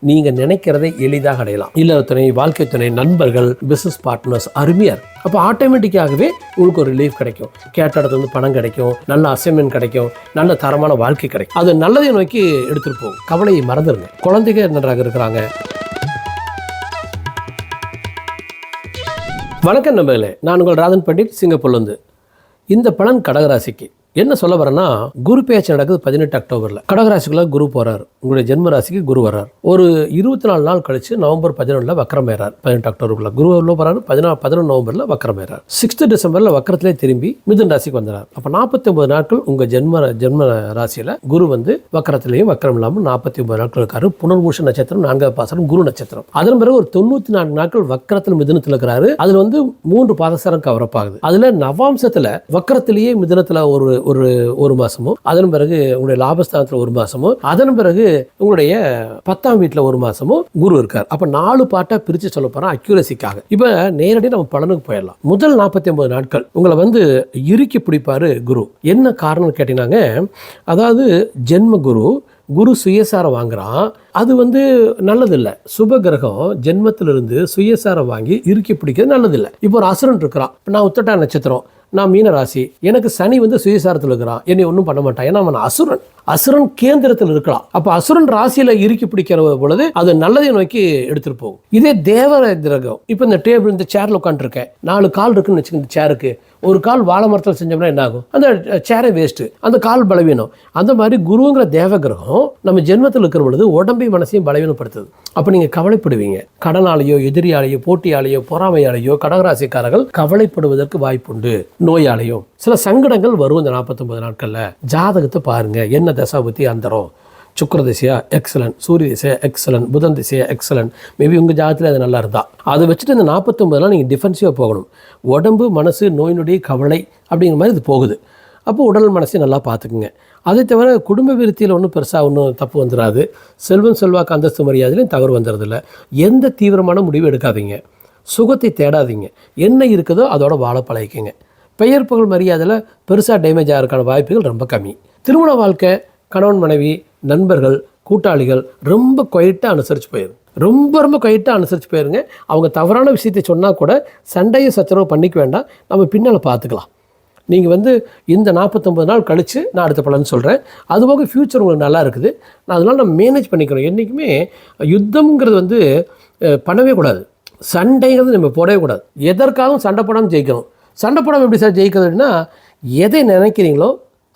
நீங்க நினைக்கிறதை எளிதாக அடையலாம். இல்ல துணை வாழ்க்கை துணை நண்பர்கள் பிசினஸ் பார்ட்னர்ஸ் அருமையார். அப்போ ஆட்டோமேட்டிக்காகவே உங்களுக்கு ஒரு ரிலீஃப் கிடைக்கும். கேட்ட இடத்துல வந்து பணம் கிடைக்கும் நல்ல அசைன்மெண்ட் கிடைக்கும் நல்ல தரமான வாழ்க்கை கிடைக்கும். அது நல்லதை நோக்கி எடுத்துட்டு போகும். கவலையை மறந்துருங்க. குழந்தைங்க நன்றாக இருக்கிறாங்க? வணக்கம் நம்பர்களே நான் உங்கள் ராதன் பண்டிட் சிங்கப்பூர்லேருந்து இந்த பலன் கடகராசிக்கு. என்ன சொல்ல வரேன்னா குரு பேச்சு நடக்குது பதினெட்டு அக்டோபரில். கடகராசிக்குள்ள குரு போறாரு. உங்களுடைய ஜென்ம ராசிக்கு குரு வர்றார் ஒரு இருபத்தி நாலு நாள் கழிச்சு நவம்பர் பதினொன்றில் வக்கரமேறார் பதினெட்டு அக்டோபருக்குள்ள குரு உள்ள போறாரு? பதினா பதினொன்று நவம்பரில் வக்கரமேறார் சிக்ஸ்த் டிசம்பரில் வக்கரத்திலே திரும்பி மிதுன் ராசிக்கு வந்துறார் அப்போ நாற்பத்தி ஒன்பது நாட்கள் உங்க ஜென்ம ஜென்ம ராசியில குரு வந்து வக்கரத்திலையும் வக்கரம் இல்லாமல் நாற்பத்தி ஒன்பது நாட்கள் இருக்காரு. புனர்பூஷ நட்சத்திரம் நான்காவது பாசனம் குரு நட்சத்திரம். அதன் பிறகு ஒரு தொண்ணூத்தி நான்கு நாட்கள் வக்கரத்தில் மிதுனத்தில் இருக்கிறாரு. அதுல வந்து மூன்று பாதசாரம் கவரப் ஆகுது. அதுல நவாம்சத்துல வக்கரத்திலேயே மிதுனத்துல ஒரு ஒரு ஒரு மாசமும் அதன் பிறகு உங்களுடைய லாபஸ்தானத்தில் ஒரு மாசமும் அதன் பிறகு உங்களுடைய பத்தாம் வீட்டில் ஒரு மாதமும் குரு இருக்கார். அப்ப நாலு பாட்டா பிரிச்சு சொல்ல போறோம் அக்யூரசிக்காக இப்ப நேரடியாக நம்ம பலனுக்கு போயிடலாம். முதல் நாற்பத்தி ஒன்பது நாட்கள் உங்களை வந்து இறுக்கி பிடிப்பாரு குரு. என்ன காரணம் கேட்டீங்கன்னாங்க அதாவது ஜென்ம குரு குரு சுயசாரம் வாங்குறான். அது வந்து நல்லதில்லை. சுப கிரகம் ஜென்மத்திலிருந்து சுயசாரம் வாங்கி இறுக்கி பிடிக்கிறது நல்லதில்லை. இப்போ ஒரு அசுரன் இருக்கிறான். நான் உத்தட்டா நட்சத்திரம். நான் மீன ராசி எனக்கு சனி வந்து சுயசாரத்தில் இருக்கிறான். என்னை ஒன்றும் பண்ண மாட்டான். ஏன்னா அவன் அசுரன். அசுரன் கேந்திரத்தில் இருக்கலாம். அப்போ அசுரன் ராசியில் இறுக்கி பிடிக்கிற பொழுது அது நல்லதை நோக்கி எடுத்துட்டு போகும். இதே தேவர கிரகம். இப்போ இந்த டேபிள் இந்த சேரில் உட்காந்துருக்கேன் நாலு கால் இருக்குன்னு வச்சுக்கோங்க இந்த சேருக்கு ஒரு கால் வாழை மரத்தில் செஞ்சோம்னா என்ன ஆகும் அந்த சேரை வேஸ்ட்டு அந்த கால் பலவீனம். அந்த மாதிரி குருங்கிற தேவ கிரகம் நம்ம ஜென்மத்தில் இருக்கிற பொழுது உடம்பையும் மனசையும் பலவீனப்படுத்துது. அப்போ நீங்கள் கவலைப்படுவீங்க. கடனாலேயோ எதிரியாலேயோ போட்டியாலேயோ பொறாமையாலேயோ கடகராசிக்காரர்கள் கவலைப்படுவதற்கு வாய்ப்புண்டு. நோயாலையும். சில சங்கடங்கள் வரும் இந்த நாற்பத்தொம்பது நாட்களில். ஜாதகத்தை பாருங்கள் என்ன தசாபுத்தி அந்தரம். சுக்கர திசையா எக்ஸலன் சூரிய திசையா எக்ஸலன் புதன் திசையா எக்ஸலன் மேபி உங்கள் ஜாதத்தில் அது நல்லா இருந்தா. அதை வச்சுட்டு இந்த நாற்பத்தொம்பதுலாம் நீங்கள் டிஃபென்சிவாக போகணும். உடம்பு மனசு நோய் நொடி கவலை அப்படிங்கிற மாதிரி இது போகுது. அப்போ உடல் மனசையும் நல்லா பார்த்துக்குங்க. அதை தவிர குடும்ப விருத்தியில் ஒன்றும் பெருசாக ஒன்றும் தப்பு வந்துடாது செல்வம் செல்வாக்கு அந்தஸ்து மரியாதையிலையும் தவறு வந்துடுறதில்ல எந்த தீவிரமான முடிவு எடுக்காதீங்க. சுகத்தை தேடாதீங்க. என்ன இருக்குதோ அதோட வாழ பழகிக்கங்க. பெயர் புகழ் மரியாதையில் பெருசாக டேமேஜ் ஆகிறதுக்கான வாய்ப்புகள் ரொம்ப கம்மி. திருமண வாழ்க்கை கணவன் மனைவி நண்பர்கள் கூட்டாளிகள் ரொம்ப குவைட்டாக அனுசரித்து போயிடும் ரொம்ப ரொம்ப குவைட்டாக அனுசரித்து போயிருங்க. அவங்க தவறான விஷயத்தை சொன்னால் கூட சண்டையை சச்சரவு பண்ணிக்க வேண்டாம். நம்ம பின்னால் பார்த்துக்கலாம் நீங்கள் வந்து இந்த நாற்பத்தொம்பது நாள் கழித்து நான் அடுத்த பலன் சொல்கிறேன் அதுபோக ஃப்யூச்சர் உங்களுக்கு நல்லா இருக்குது. நான் அதனால் நம்ம மேனேஜ் பண்ணிக்கிறோம். என்றைக்குமே யுத்தம்ங்கிறது வந்து பண்ணவே கூடாது. சண்டைங்கிறது நம்ம போடவே கூடாது. எதற்காகவும் சண்டை போடாமல் ஜெயிக்கணும் சண்டை போடாமல் எப்படி சார் ஜெயிக்கிறதுன்னா எதை நினைக்கிறீங்களோ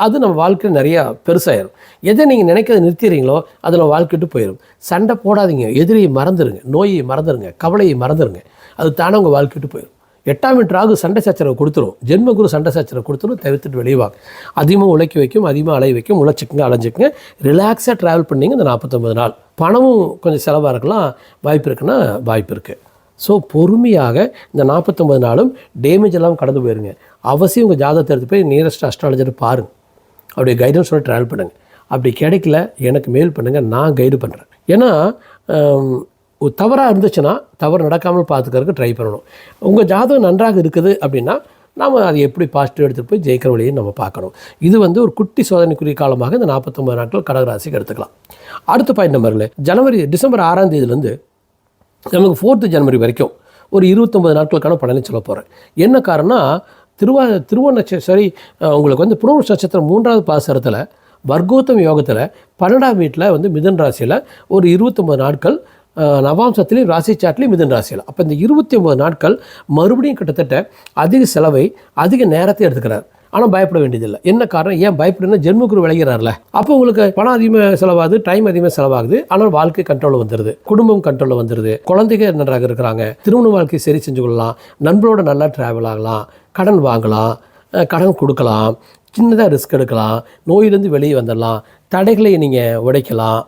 அது நம்ம வாழ்க்கையில் நிறையா பெருசாயிடும் எதை நீங்கள் நினைக்கிறத நிறுத்திடுறீங்களோ அது நம்ம வாழ்க்கைட்டு போயிடும் சண்டை போடாதீங்க. எதிரியை மறந்துடுங்க நோயை மறந்துடுங்க கவலையை மறந்துடுங்க அது தானே உங்கள் வாழ்க்கைட்டு போயிடும் எட்டாம் மீட்டர் ராகு சண்டை சச்சரவை கொடுத்துரும். ஜென்மகுரு சண்டை சச்சரவை கொடுத்துரும். தவிர்த்துட்டு வெளியவாங்க அதிகமாக உழைக்க வைக்கும் அதிகமாக அலைய வைக்கும் உழைச்சிக்குங்க அலைஞ்சிக்குங்க. ரிலாக்ஸாக ட்ராவல் பண்ணிங்க இந்த நாற்பத்தொம்பது நாள். பணமும் கொஞ்சம் செலவாக இருக்கலாம் வாய்ப்பு இருக்குன்னா வாய்ப்பு இருக்குது ஸோ பொறுமையாக இந்த நாற்பத்தொம்பது நாளும் டேமேஜ் எல்லாம் கடந்து போயிருங்க. அவசியம் உங்கள் ஜாதகத்தை எடுத்து போய் நியரஸ்ட் அஸ்ட்ராலஜர் பாருங்க. அவருடைய கைடன்ஸோட ட்ராவல் பண்ணுங்கள் அப்படி கிடைக்கல எனக்கு மெயில் பண்ணுங்கள் நான் கைடு பண்ணுறேன் ஏன்னா ஒரு தவறாக இருந்துச்சுன்னா தவறு நடக்காமல் பார்த்துக்கறதுக்கு ட்ரை பண்ணணும். உங்கள் ஜாதகம் நன்றாக இருக்குது அப்படின்னா நாம் அதை எப்படி பாசிட்டிவ் எடுத்துகிட்டு போய் ஜெயிக்கிற வழியை நம்ம பார்க்கணும். இது வந்து ஒரு குட்டி சோதனைக்குரிய காலமாக இந்த நாற்பத்தொம்பது நாட்கள் கடகராசிக்கு எடுத்துக்கலாம். அடுத்த பாயிண்ட் நம்பரில் ஜனவரி டிசம்பர் ஆறாம் தேதியிலேருந்து நமக்கு ஃபோர்த்து ஜனவரி வரைக்கும் ஒரு இருபத்தொம்பது நாட்களுக்கான பலனை சொல்ல போகிறேன் என்ன காரணம்னா திருவா திருவ சாரி உங்களுக்கு வந்து புனர்வச நட்சத்திரம் மூன்றாவது பாசரத்தில் வர்க்கோத்தம் யோகத்தில் பன்னெண்டாம் வீட்டில் வந்து மிதன் ராசியில் ஒரு இருபத்தொம்பது நாட்கள் நவாம்சத்துலேயும் ராசி சாட்லேயும் மிதன் ராசியில். அப்போ இந்த இருபத்தி ஒம்பது நாட்கள் மறுபடியும் கிட்டத்தட்ட அதிக செலவை அதிக நேரத்தை எடுத்துக்கிறார். ஆனால் பயப்பட வேண்டியதில்லை. என்ன காரணம்? ஏன் பயப்படுன்னா ஜென்மகுரு விளைகிறார்ல அப்போ உங்களுக்கு பணம் அதிகமாக செலவாகுது டைம் அதிகமாக செலவாகுது ஆனால் வாழ்க்கை கண்ட்ரோலில் வந்துடுது குடும்பம் கண்ட்ரோலில் வந்துடுது குழந்தைங்க நன்றாக இருக்கிறாங்க. திருமண வாழ்க்கை சரி செஞ்சு கொள்ளலாம். நண்பரோட நல்லா ட்ராவல் ஆகலாம். கடன் வாங்கலாம் கடன் கொடுக்கலாம் சின்னதாக ரிஸ்க் எடுக்கலாம் நோயிலேருந்து வெளியே வந்துடலாம் தடைகளை நீங்கள் உடைக்கலாம்.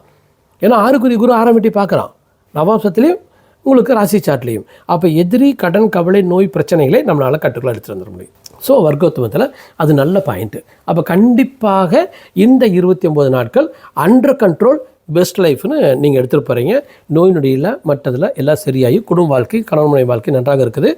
ஏன்னா ஆறுக்குரிய குரு ஆரம்பிட்டு பார்க்குறான். நவாம்சத்துலேயும் உங்களுக்கு ராசி சாட்லேயும் அப்போ எதிரி கடன் கவலை நோய் பிரச்சனைகளை நம்மளால் கட்டுக்குள்ள எடுத்துகிட்டு வந்துட முடியும். ஸோ வர்க்கத்துவத்தில் அது நல்ல பாயிண்ட்டு அப்போ கண்டிப்பாக இந்த இருபத்தி ஒம்பது நாட்கள் அண்டர் கண்ட்ரோல் பெஸ்ட் லைஃப்னு நீங்கள் எடுத்துகிட்டு போகிறீங்க நோய் நொடியில் மற்றதில் எல்லாம் சரியாகி குடும்ப வாழ்க்கை கணவன் மனைவி வாழ்க்கை நன்றாக இருக்குது.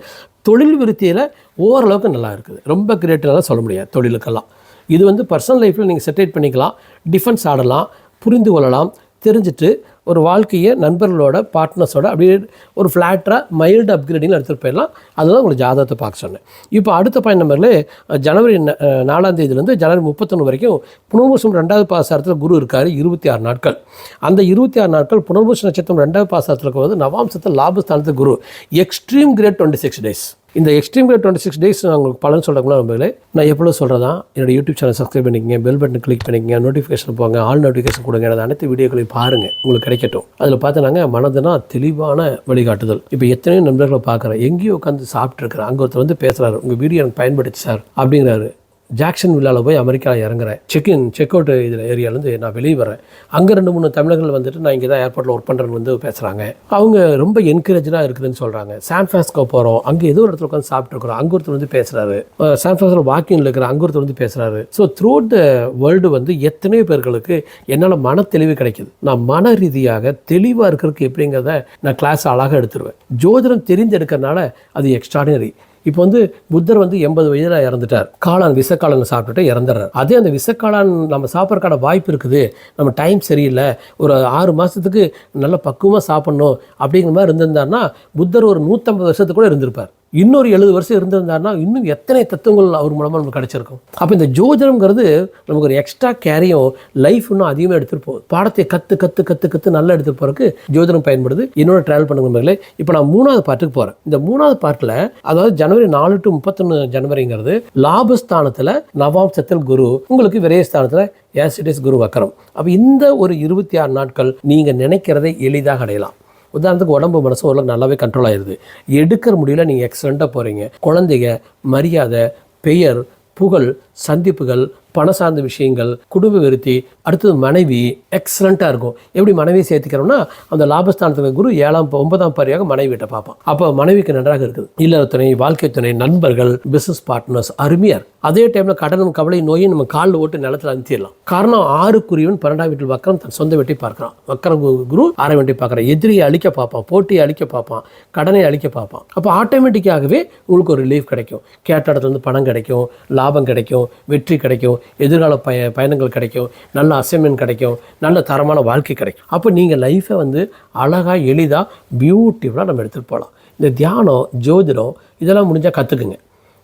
தொழில் விருத்தியில் ஓரளவுக்கு நல்லா இருக்குது. ரொம்ப கிரேட்டெல்லாம் சொல்ல முடியாது தொழிலுக்கெல்லாம். இது வந்து பர்சனல் லைஃப்பில் நீங்கள் செட்டேட் பண்ணிக்கலாம் டிஃபென்ஸ் ஆடலாம் புரிந்து கொள்ளலாம் தெரிஞ்சுட்டு ஒரு வாழ்க்கையை நண்பர்களோட பார்ட்னர்ஸோட அப்படியே ஒரு ஃப்ளாட்டாக மைல்டு அப்கிரேடிங்கில் எடுத்துகிட்டு போயிடலாம். அதுதான் உங்களுக்கு ஜாதகத்தை பார்க்க சொன்னேன். இப்போ அடுத்த பாயிண்ட் நம்பரில் ஜனவரி ந- நாலாம் தேதியிலேருந்து ஜனவரி முப்பத்தொன்று வரைக்கும் புனர்பூசம் ரெண்டாவது பாசாரத்தில் குரு இருக்கார் இருபத்தி ஆறு நாட்கள். அந்த இருபத்தி ஆறு நாட்கள் புனர்பூச நட்சத்திரம் ரெண்டாவது பாசாரத்தில் வந்து நவாம்சத்தில் லாபஸ்தானத்தில் குரு. Extreme great twenty six days இந்த extreme great twenty six days நான் உங்களுக்கு பலன் சொல்கிறேன் நம்பளே நான் எப்பளோ சொல்கிறதா என்னோட யூடியூப் சேனல் சப்ஸ்கிரைப் பண்ணிக்கங்க பெல் பட்டன் கிளிக் பண்ணிக்கங்க நோட்டிஃபிகேஷன் போங்க ஆல் நோட்டிஃபிகேஷன் கொடுங்க. எனது அனைத்து வீடியோக்களையும் பாருங்கள் உங்களுக்கு கிடைக்கட்டும். அதில் பார்த்தனாங்க மனதுனா தெளிவான வழிகாட்டுதல். இப்போ எத்தனையோ நண்பர்களை பார்க்குறேன். எங்கேயோ உட்காந்து சாப்பிட்ருக்கிறேன் அங்கே ஒருத்தர் வந்து பேசுகிறாரு உங்கள் வீடியோ எனக்கு பயன்படுத்தி சார் அப்படிங்கிறாரு. ஜாக்சன் வில்லாவில் போய் அமெரிக்காவில் இறங்குறேன். செக்இன் செக் அவுட் இதில் ஏரியாலேருந்து நான் வெளியே வரேன். அங்கே ரெண்டு மூணு தமிழர்கள் வந்துட்டு நான் இங்கே தான் ஏர்போர்ட்டில் ஒர்க் பண்ணுறேன்னு வந்து பேசுகிறாங்க அவங்க ரொம்ப என்கரேஜாக இருக்குதுன்னு சொல்கிறாங்க சான் ஃபிரான்ஸ்கோ போகிறோம் அங்கே ஏதோ ஒரு இடத்துல உட்காந்து சாப்பிட்ருக்குறோம் அங்கே ஒருத்தர் வந்து பேசுகிறாரு சான் ஃபிரான்ஸ்கோ வாக்கிங்கில் இருக்கிற அங்கே ஒருத்தர் வந்து பேசுகிறாரு ஸோ த்ரூ த வேர்ல்டு வந்து எத்தனையோ பேர்களுக்கு என்னால் மன தெளிவு கிடைக்குது. நான் மன ரீதியாக தெளிவாக இருக்கிறதுக்கு எப்படிங்கிறத நான் கிளாஸ் அழகாக எடுத்துருவேன். ஜோதிடம் தெரிந்து எடுக்கிறனால அது எக்ஸ்ட்ராடினரி இப்போ வந்து புத்தர் வந்து எண்பது வயதில் இறந்துட்டார். காளான் விசக்காளான் சாப்பிட்டுட்டு இறந்துடுறார். அதே அந்த விசக்காளான் நம்ம சாப்பிட்றக்கான வாய்ப்பு இருக்குது. நம்ம டைம் சரியில்லை. ஒரு ஆறு மாதத்துக்கு நல்ல பக்குவமாக சாப்பிட்ணும் அப்படிங்கிற மாதிரி இருந்திருந்தாருன்னா புத்தர் ஒரு நூற்றம்பது வருஷத்துக்கு கூட இருந்திருப்பார். இன்னொரு எழுபது வருஷம் இருந்திருந்தாருன்னா இன்னும் எத்தனை தத்துவங்கள் அவர் மூலமாக நமக்கு கிடச்சிருக்கும்? அப்போ இந்த ஜோதிடம்ங்கிறது நமக்கு ஒரு எக்ஸ்ட்ரா கேரியும் லைஃப் இன்னும் அதிகமாக எடுத்துகிட்டு போகுது பாடத்தை கற்று கற்று கற்று கற்று நல்லா எடுத்துகிட்டு போகிறதுக்கு ஜோதிடம் பயன்படுது. என்னோட ட்ராவல் பண்ணுங்க மகளே இப்போ நான் மூணாவது பாட்டுக்கு போகிறேன் இந்த மூணாவது பாட்டில் அதாவது ஜனவரி நாலு டு முப்பத்தொன்று ஜனவரிங்கிறது லாபஸ்தானத்தில் நவாம்சத்தில் குரு உங்களுக்கு விரயஸ்தானத்தில் ஏசிடிஸ் குரு வக்கரம். அப்போ இந்த ஒரு இருபத்தி ஆறு நாட்கள் நீங்கள் நினைக்கிறதை எளிதாக அடையலாம். உதாரணத்துக்கு உடம்பு மனசு ஓரளவுக்கு நல்லாவே கண்ட்ரோல் ஆயிடுது எடுக்கிற முடியல நீங்கள் எக்ஸலண்ட்டாக போகிறீங்க குழந்தைங்க மரியாதை பெயர் புகழ் சந்திப்புகள் பணம் சார்ந்த விஷயங்கள் குடும்ப விருத்தி அடுத்தது மனைவி எக்ஸலண்ட்டாக இருக்கும். எப்படி மனைவியை சேர்த்துக்கிறோம்னா அந்த லாபஸ்தானத்துக்கு குரு ஏழாம் ஒன்பதாம் பாரியாக மனைவிட்ட பார்ப்பான். அப்போ மனைவிக்கு நன்றாக இருக்குது. இல்லற துணை வாழ்க்கை துணை நண்பர்கள் பிஸ்னஸ் பார்ட்னர்ஸ் அருமையார் அதே டைமில் கடனும் கவலை நோயும் நம்ம காலில் ஓட்டு நிலத்தில் அனுப்பிடலாம் காரணம் ஆறுக்குரியவன் பன்னெண்டாம் வீட்டில் வக்கரம் தன் சொந்த வீட்டை பார்க்குறான். வக்கரம் குரு ஆறாம் வீட்டை பார்க்குறான். எதிரியை அழிக்க பார்ப்பான் போட்டியை அழிக்க பார்ப்பான் கடனை அழிக்க பார்ப்பான். அப்போ ஆட்டோமேட்டிக்காகவே உங்களுக்கு ஒரு ரிலீஃப் கிடைக்கும். கேட்ட இடத்துலேருந்து பணம் கிடைக்கும் லாபம் கிடைக்கும் வெற்றி கிடைக்கும் எதிர்கால பய பயணங்கள் கிடைக்கும் நல்ல அசைன்மெண்ட் கிடைக்கும் நல்ல தரமான வாழ்க்கை கிடைக்கும். அப்போ நீங்கள் லைஃப்பை வந்து அழகாக எளிதாக பியூட்டிஃபுல்லாக நம்ம எடுத்துகிட்டு போகலாம் இந்த தியானம் ஜோதிடம் இதெல்லாம் முடிஞ்சால் கற்றுக்குங்க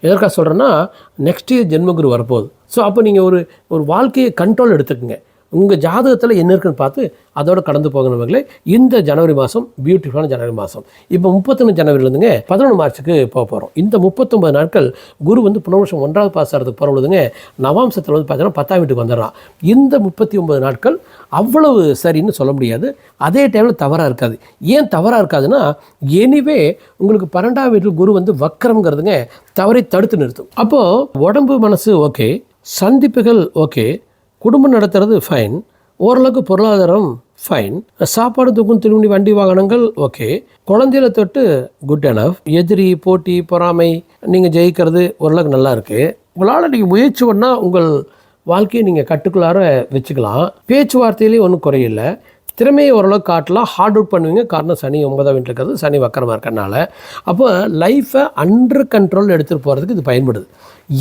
எதற்காக சொல்கிறேன்னா நெக்ஸ்ட் இயர் ஜென்மகுரு வரப்போகுது. ஸோ அப்போ நீங்கள் ஒரு ஒரு வாழ்க்கையை கண்ட்ரோல் எடுத்துக்கங்க. உங்கள் ஜாதகத்தில் என்ன இருக்குன்னு பார்த்து அதோட கடந்து போகணுங்களே இந்த ஜனவரி மாதம் பியூட்டிஃபுல்லான ஜனவரி மாதம் இப்போ முப்பத்தொன்று ஜனவரிலேருந்துங்க பதினொன்று மார்ச்சுக்கு போக போகிறோம் இந்த முப்பத்தொம்பது நாட்கள் குரு வந்து புனர்வசம் ஒன்றாவது பாஸ் ஆகிறதுக்கு பொழுதுங்க நவாம்சத்தில் வந்து பார்த்தீங்கன்னா பத்தாம் வீட்டுக்கு வந்துடுறான் இந்த முப்பத்தி ஒம்பது நாட்கள் அவ்வளவு சரின்னு சொல்ல முடியாது. அதே டைமில் தவறாக இருக்காது. ஏன் தவறாக இருக்காதுன்னா எனிவே உங்களுக்கு பன்னெண்டாம் வீட்டில் குரு வந்து வக்கரம்ங்கிறதுங்க தவறை தடுத்து நிறுத்தும். அப்போது உடம்பு மனசு ஓகே சந்திப்புகள் ஓகே குடும்பம் நடத்துறது ஃபைன் ஓரளவுக்கு பொருளாதாரம் ஃபைன் சாப்பாடு தூக்கும் திரும்பி வண்டி வாகனங்கள் ஓகே குழந்தையில தொட்டு குட் எனஃப் எதிரி போட்டி பொறாமை நீங்கள் ஜெயிக்கிறது ஓரளவுக்கு நல்லா இருக்குது உங்களால் நீங்கள் முயற்சி பண்ணால் உங்கள் வாழ்க்கையை நீங்கள் கட்டுக்குள்ளார வச்சுக்கலாம். பேச்சுவார்த்தையிலேயும் ஒன்றும் குறையில்லை. திறமையை ஓரளவுக்கு காட்டலாம் ஹார்ட் ஒர்க் பண்ணுவீங்க. காரணம் சனி ஒன்பதாம் வீட்டில் இருக்கிறது சனி வக்கரமாக இருக்கறனால அப்போ லைஃப்பை அண்டர் கண்ட்ரோல் எடுத்துகிட்டு போகிறதுக்கு இது பயன்படுது.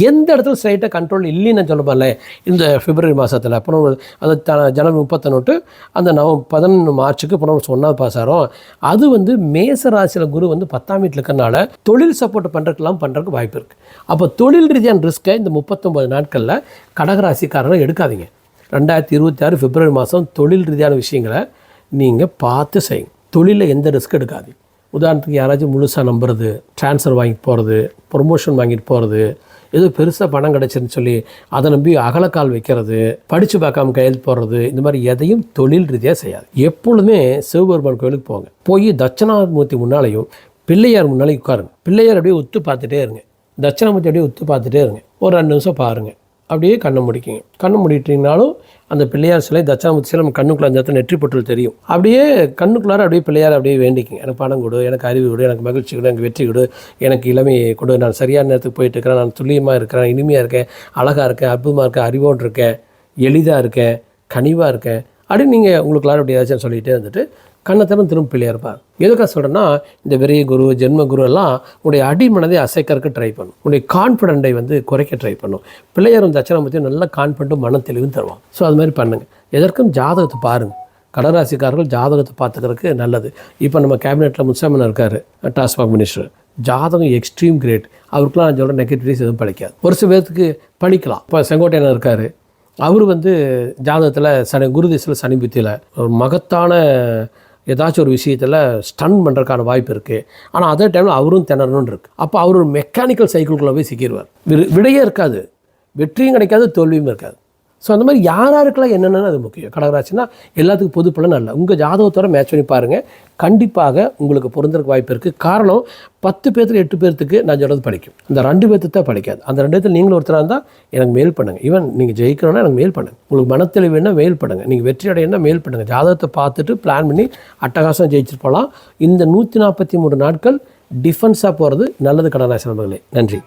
எந்த இடத்துல ஸ்ட்ரைட்டாக கண்ட்ரோல் இல்லைன்னு நான் சொல்ல இந்த பிப்ரவரி மாதத்தில் அப்புறம் அது த ஜனவரி முப்பத்தொன்னு அந்த நவ பதினொன்று மார்ச்சுக்கு அப்புறம் சொன்னால் பாஸ் ஆகிறோம் அது வந்து மேச ராசியில் குரு வந்து பத்தாம் வீட்டில் இருக்கறனால தொழில் சப்போர்ட் பண்ணுறதுக்கெல்லாம் பண்ணுறதுக்கு வாய்ப்பு இருக்குது அப்போ தொழில் ரீதியான ரிஸ்க்கை இந்த முப்பத்தொம்பது நாட்களில் கடகராசிக்காரர்கள் எடுக்காதீங்க. ரெண்டாயிரத்தி இருபத்தி ஆறு பிப்ரவரி மாதம் தொழில் ரீதியான விஷயங்களை நீங்கள் பார்த்து செய்யுங்க. தொழிலில் எந்த ரிஸ்க் எடுக்காது உதாரணத்துக்கு யாராச்சும் முழுசாக நம்புறது ட்ரான்ஸ்ஃபர் வாங்கிட்டு போகிறது ப்ரொமோஷன் வாங்கிட்டு போகிறது ஏதோ பெருசாக பணம் கிடச்சிருன்னு சொல்லி அதை நம்பி அகலக்கால் வைக்கிறது படித்து பார்க்காம கையெழுத்து போடுறது இந்த மாதிரி எதையும் தொழில் ரீதியாக செய்யாது. எப்பொழுதுமே சிவபெருமான் கோயிலுக்கு போங்க. போய் தட்சிணாமூர்த்தி முன்னாலையும் பிள்ளையார் முன்னாலையும் உட்காருங்க. பிள்ளையார் அப்படியே ஒத்து பார்த்துட்டே இருங்க. தட்சிணாமூர்த்தி அப்படியே ஒத்து பார்த்துட்டே இருங்க. ஒரு ரெண்டு நிமிஷம் பாருங்கள் அப்படியே கண்ணை முடிக்கிங்க. கண்ணை மூடிட்டீங்கனாலும் அந்த பிள்ளையார் சிலை தட்சாமூர்த்தி சிலை நம்ம கண்ணுக்குள்ள அந்த இடத்துல நெற்றி பொற்றல் தெரியும். அப்படியே கண்ணுக்குள்ளார அப்படியே பிள்ளையார் அப்படியே வேண்டிக்கிங்க. எனக்கு பணம் கொடு எனக்கு அறிவு கொடு எனக்கு மகிழ்ச்சி கொடு எனக்கு வெற்றி கொடு எனக்கு இளமையை கொடு. நான் சரியான நேரத்துக்கு போயிட்டு இருக்கிறேன் நான் துல்லியமாக இருக்கிறேன் இனிமையாக இருக்கேன் அழகாக இருக்கேன் அற்புதமாக இருக்கேன் அறிவோடு இருக்கேன் எளிதாக இருக்கேன் கனிவாக இருக்கேன். அப்படின்னு நீங்கள் உங்களுக்குள்ளார அப்படி ஏதாச்சும் சொல்லிகிட்டே இருந்துட்டு கண்ணை திறந்து திரும்ப பிள்ளையாக இருப்பார் எதுக்காக சொல்கிறேன்னா இந்த விரைய குரு ஜென்ம குரு எல்லாம் உடைய அடிமனதை அசைக்கறக்கு ட்ரை பண்ணும். உடைய கான்ஃபிடென்ட்டை வந்து குறைக்க ட்ரை பண்ணும். பிள்ளையாரும் தட்சணாமூர்த்தியும் நல்லா கான்ஃபிடண்ட்டும் மன தெளிவும் தருவான். ஸோ அது மாதிரி பண்ணுங்கள் எதற்கும் ஜாதகத்தை பாருங்கள் கடராசிக்காரர்கள் ஜாதகத்தை பார்த்துக்கிறதுக்கு நல்லது. இப்போ நம்ம கேபினெட்டில் முசாமன் இருக்கார் டாஸ்மாக் மினிஸ்டர் ஜாதகம் எக்ஸ்ட்ரீம் கிரேட் அவருக்குலாம் நான் சொல்கிற நெகட்டிவிட்டிஸ் எதுவும் படிக்காது ஒரு சில பேர்த்துக்கு படிக்கலாம் இப்போ செங்கோட்டையன் இருக்கார். அவர் வந்து ஜாதகத்தில் சனி குரு திசையில் சனி புத்தியில் ஒரு மகத்தான ஏதாச்சும் ஒரு விஷயத்தில் ஸ்டன் பண்ணுறதுக்கான வாய்ப்பு இருக்குது ஆனால் அதே டைமில் அவரும் திணறணும்னு இருக்குது அப்போ அவர் ஒரு மெக்கானிக்கல் சைக்கிள்குள்ளே போய் சிக்கிடுவார் விடையே இருக்காது. வெற்றியும் கிடைக்காது தோல்வியும் இருக்காது. ஸோ அந்த மாதிரி யார் யாருக்கெல்லாம் என்னென்னு அது முக்கியம். கடகராசினா எல்லாத்துக்கும் பொது பலன் அல்ல. உங்கள் ஜாதகத்தோட மேட்ச் பண்ணி பாருங்கள் கண்டிப்பாக உங்களுக்கு பொருந்தறதுக்கு வாய்ப்பு இருக்குது காரணம் பத்து பேர்த்துக்கு எட்டு பேர்த்துக்கு நான் சொல்கிறது படிக்கும். அந்த ரெண்டு பேர்த்து தான் படிக்காது. அந்த ரெண்டு பேர்த்து நீங்களும் ஒருத்தராக இருந்தால் எனக்கு மேல் பண்ணுங்கள் ஈவன் நீங்கள் ஜெயிக்கணும்னா எனக்கு மேல் பண்ணுங்கள் உங்களுக்கு மனத்தெளிவு வேணால் மேல் பண்ணுங்கள் நீங்கள் வெற்றி அடையணும்னா மேல் பண்ணுங்கள் ஜாதகத்தை பார்த்துட்டு பிளான் பண்ணி அட்டகாசம் ஜெயிச்சுட்டு போகலாம். இந்த நூற்றி நாற்பத்தி மூணு நாட்கள் டிஃபென்ஸாக போகிறது நல்லது கடகராசி நண்பர்களே. நன்றி.